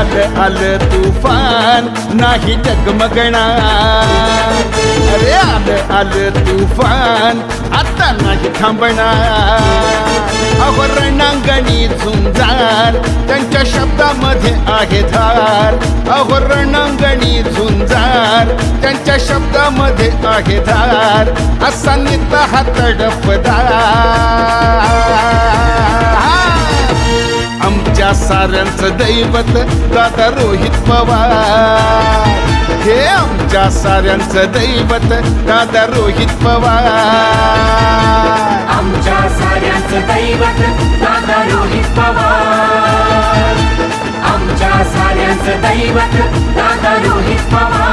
आलं आलं तुफान नाही जगमगणार. अरे आलं आलं तुफान आता नाही थांबणार. अहो झुंजार त्यांच्या शब्दामध्ये आहे धार. अहो झुंजार त्यांच्या शब्दामध्ये आहे धार. असा निता हा तडफदार. आमच्या साऱ्यांचं दैवत दादा रोहित पवार. हे आमच्या साऱ्यांचं दैवत दादा रोहित पवार. आमच्या साऱ्यांचं दैवत दादा रोहित पवार. आमच्या साऱ्यांचं दैवत दादा रोहित पवार.